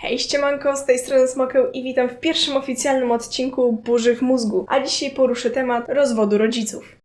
Hej, ściemanko, z tej strony Smokeł i witam w pierwszym oficjalnym odcinku Burzy w mózgu, a dzisiaj poruszę temat rozwodu rodziców.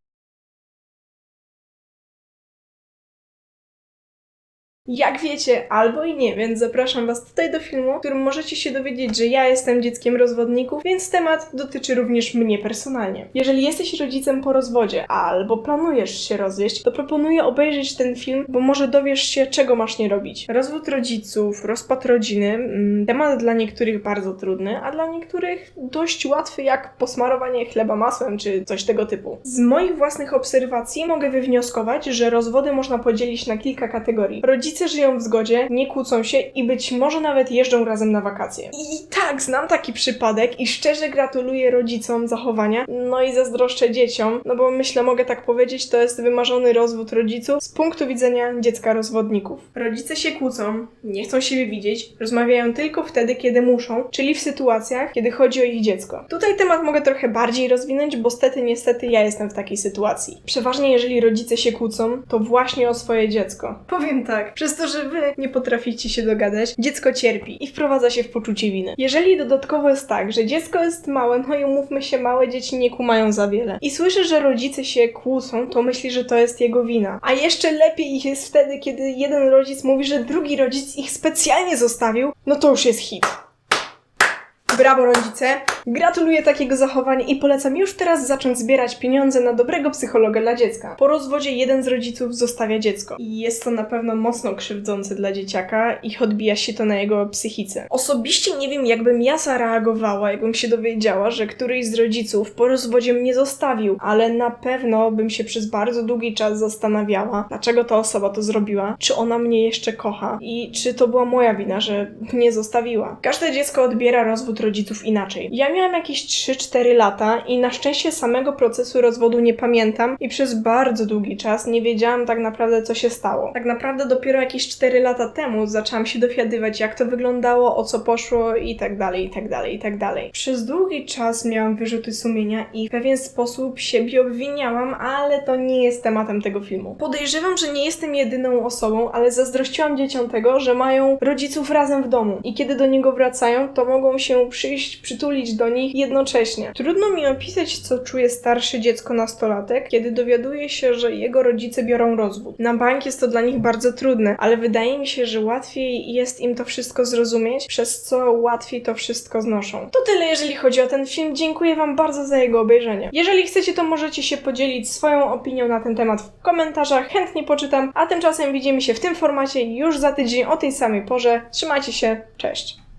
Jak wiecie, albo i nie, więc zapraszam Was tutaj do filmu, w którym możecie się dowiedzieć, że ja jestem dzieckiem rozwodników, więc temat dotyczy również mnie personalnie. Jeżeli jesteś rodzicem po rozwodzie, albo planujesz się rozwieść, to proponuję obejrzeć ten film, bo może dowiesz się, czego masz nie robić. Rozwód rodziców, rozpad rodziny, mm, temat dla niektórych bardzo trudny, a dla niektórych dość łatwy, jak posmarowanie chleba masłem, czy coś tego typu. Z moich własnych obserwacji mogę wywnioskować, że rozwody można podzielić na kilka kategorii. Rodzice żyją w zgodzie, nie kłócą się i być może nawet jeżdżą razem na wakacje. I tak, znam taki przypadek i szczerze gratuluję rodzicom zachowania, no i zazdroszczę dzieciom, no bo myślę, mogę tak powiedzieć, to jest wymarzony rozwód rodziców z punktu widzenia dziecka rozwodników. Rodzice się kłócą, nie chcą siebie widzieć, rozmawiają tylko wtedy, kiedy muszą, czyli w sytuacjach, kiedy chodzi o ich dziecko. Tutaj temat mogę trochę bardziej rozwinąć, bo stety, niestety ja jestem w takiej sytuacji. Przeważnie jeżeli rodzice się kłócą, to właśnie o swoje dziecko. Powiem tak, przez to, że wy nie potraficie się dogadać, dziecko cierpi i wprowadza się w poczucie winy. Jeżeli dodatkowo jest tak, że dziecko jest małe, no i umówmy się, małe dzieci nie kumają za wiele. I słyszy, że rodzice się kłócą, to myśli, że to jest jego wina. A jeszcze lepiej jest wtedy, kiedy jeden rodzic mówi, że drugi rodzic ich specjalnie zostawił, no to już jest hit. Brawo rodzice! Gratuluję takiego zachowania i polecam już teraz zacząć zbierać pieniądze na dobrego psychologa dla dziecka. Po rozwodzie jeden z rodziców zostawia dziecko. I jest to na pewno mocno krzywdzące dla dzieciaka i odbija się to na jego psychice. Osobiście nie wiem, jakbym ja zareagowała, jakbym się dowiedziała, że któryś z rodziców po rozwodzie mnie zostawił, ale na pewno bym się przez bardzo długi czas zastanawiała, dlaczego ta osoba to zrobiła, czy ona mnie jeszcze kocha i czy to była moja wina, że mnie zostawiła. Każde dziecko odbiera rozwód rodziców inaczej. Ja miałam jakieś 3-4 lata i na szczęście samego procesu rozwodu nie pamiętam i przez bardzo długi czas nie wiedziałam tak naprawdę co się stało. Tak naprawdę dopiero jakieś 4 lata temu zaczęłam się dowiadywać jak to wyglądało, o co poszło i tak dalej, i tak dalej, i tak dalej. Przez długi czas miałam wyrzuty sumienia i w pewien sposób siebie obwiniałam, ale to nie jest tematem tego filmu. Podejrzewam, że nie jestem jedyną osobą, ale zazdrościłam dzieciom tego, że mają rodziców razem w domu i kiedy do niego wracają, to mogą się przyjść, przytulić do nich jednocześnie. Trudno mi opisać, co czuje starsze dziecko nastolatek, kiedy dowiaduje się, że jego rodzice biorą rozwód. Na bank jest to dla nich bardzo trudne, ale wydaje mi się, że łatwiej jest im to wszystko zrozumieć, przez co łatwiej to wszystko znoszą. To tyle, jeżeli chodzi o ten film. Dziękuję Wam bardzo za jego obejrzenie. Jeżeli chcecie, to możecie się podzielić swoją opinią na ten temat w komentarzach, chętnie poczytam, a tymczasem widzimy się w tym formacie już za tydzień o tej samej porze. Trzymajcie się, cześć!